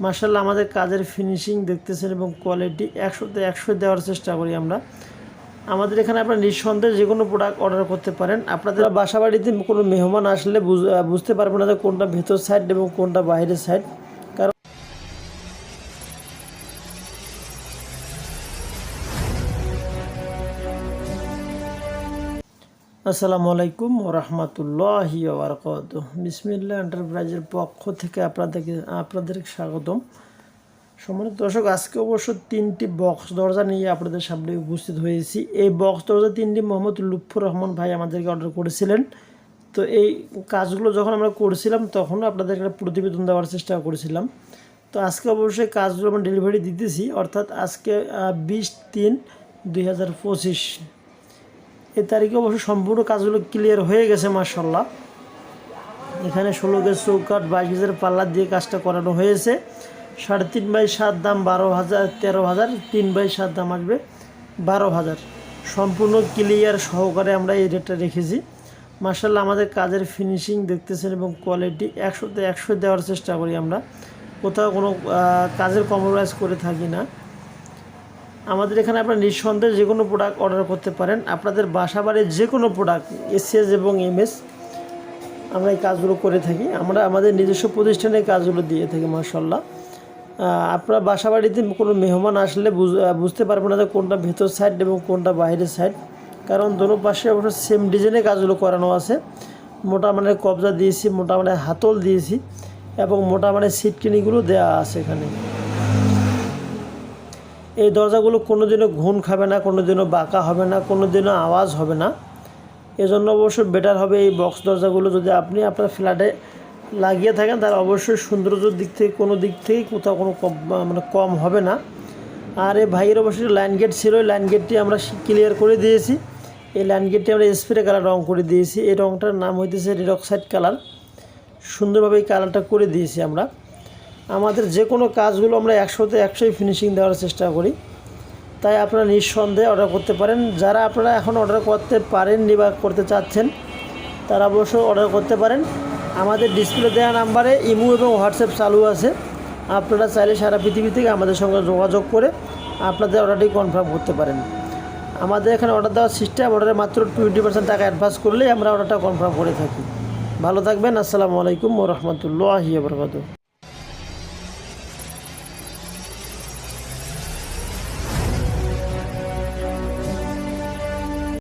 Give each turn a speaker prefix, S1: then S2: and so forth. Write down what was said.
S1: মার্শাল্লাহ আমাদের কাজের ফিনিশিং দেখতেছেন এবং কোয়ালিটি একশোতে একশো দেওয়ার চেষ্টা করি আমরা। আমাদের এখানে আপনার নিঃসন্দেহে যে কোনো প্রোডাক্ট অর্ডার করতে পারেন। আপনাদের বাসা বাড়িতে কোনো মেহমান আসলে বুঝ- বুঝতে পারবেন না যে কোনটা ভেতর সাইড এবং কোনটা বাইরের সাইড আসসালামু আলাইকুম রহমতুল্লাহি বারকাত বিসমিল্লা এন্টারপ্রাইজের পক্ষ থেকে আপনাদেরকে আপনাদের স্বাগতম। সম্মানিত দর্শক, আজকে অবশ্য তিনটি বক্স দরজা নিয়ে আপনাদের সামনে উপস্থিত হয়েছি। এই বক্স দরজা তিনটি মোহাম্মদ লুৎফুর রহমান ভাই আমাদেরকে অর্ডার করেছিলেন। তো এই কাজগুলো যখন আমরা করছিলাম, তখন আপনাদের একটা প্রতিবেদন দেওয়ার চেষ্টা করেছিলাম। তো আজকে অবশ্যই কাজগুলো আমরা ডেলিভারি দিতেছি। অর্থাৎ আজকে বিশ তিন দুই এই তারিখে অবশ্য সম্পূর্ণ কাজগুলো ক্লিয়ার হয়ে গেছে মার্শাল্লাহ এখানে ষোলো গেজ চৌকাট বাইশ গেজের পাল্লা দিয়ে কাজটা করানো হয়েছে। সাড়ে তিন বাই সাত দাম বারো হাজার, তেরো হাজার, তিন বাই সাত দাম আসবে বারো হাজার। সম্পূর্ণ ক্লিয়ার সহকারে আমরা এই রেটটা রেখেছি। মার্শাল্লাহ আমাদের কাজের ফিনিশিং দেখতেছেন এবং কোয়ালিটি একশোতে একশো দেওয়ার চেষ্টা করি আমরা। কোথাও কোনো কাজের কম্প্রোমাইজ করে থাকি না। আমাদের এখানে আপনার নিঃসন্দেহে যে কোনো প্রোডাক্ট অর্ডার করতে পারেন। আপনাদের বাসা বাড়ির যে কোনো প্রোডাক্ট এসএস এবং এমএস আমরা এই কাজগুলো করে থাকি। আমরা আমাদের নিজস্ব প্রতিষ্ঠানে কাজগুলো দিয়ে থাকি মার্শাল্লাহ আপনার বাসা বাড়িতে কোনো মেহমান আসলে বুঝ- বুঝতে পারবেন না যে কোনটা ভেতর সাইড এবং কোনটা বাইরের সাইড কারণ দোনো পাশে অবশ্য সেম ডিজাইনে কাজগুলো করানো আছে। মোটা মানে কবজা দিয়েছি, মোটা মানে হাতল দিয়েছি এবং মোটা মানে সিটকিনিগুলো দেওয়া আছে এখানে। এই দরজাগুলো কোনো দিনও ঘুণ খাবে না কোনো দিনও বাঁকা হবে না কোনো দিনও আওয়াজ হবে না। এজন্য অবশ্যই বেটার হবে এই বক্স দরজাগুলো যদি আপনি আপনার ফ্ল্যাটে লাগিয়ে থাকেন তার অবশ্যই সৌন্দর্যের দিক থেকে, কোনো দিক থেকেই কোথাও কোনো কম মানে কম হবে না। আর এই ভাইয়ের অবশ্যই লাইন গেট ছিল লাইন গেটটি আমরা ক্লিয়ার করে দিয়েছি। এই লাইন গেটটি আমরা স্প্রে কালার রং করে দিয়েছি। এই রংটার নাম হইতেছে রেড অক্সাইড কালার সুন্দরভাবে এই কালারটা করে দিয়েছি আমরা। আমাদের যে কোনো কাজগুলো আমরা একশোতে একশোই ফিনিশিং দেওয়ার চেষ্টা করি। তাই আপনারা নিঃসন্দেহে অর্ডার করতে পারেন। যারা আপনারা এখন অর্ডার করতে পারেননি বা করতে চাচ্ছেন, তারা অবশ্যই অর্ডার করতে পারেন। আমাদের ডিসপ্লে দেওয়া নাম্বারে ইমো এবং হোয়াটসঅ্যাপ চালু আছে। আপনারা চাইলে সারা পৃথিবী থেকে আমাদের সঙ্গে যোগাযোগ করে আপনাদের অর্ডারটি কনফার্ম করতে পারেন। আমাদের এখানে অর্ডার দেওয়ার সিস্টেম অর্ডারে মাত্র টোয়েন্টি পার্সেন্ট টাকা অ্যাডভান্স করলেই আমরা অর্ডারটা কনফার্ম করে থাকি। ভালো থাকবেন। আসসালামু আলাইকুম ও রহমতুল্লাহি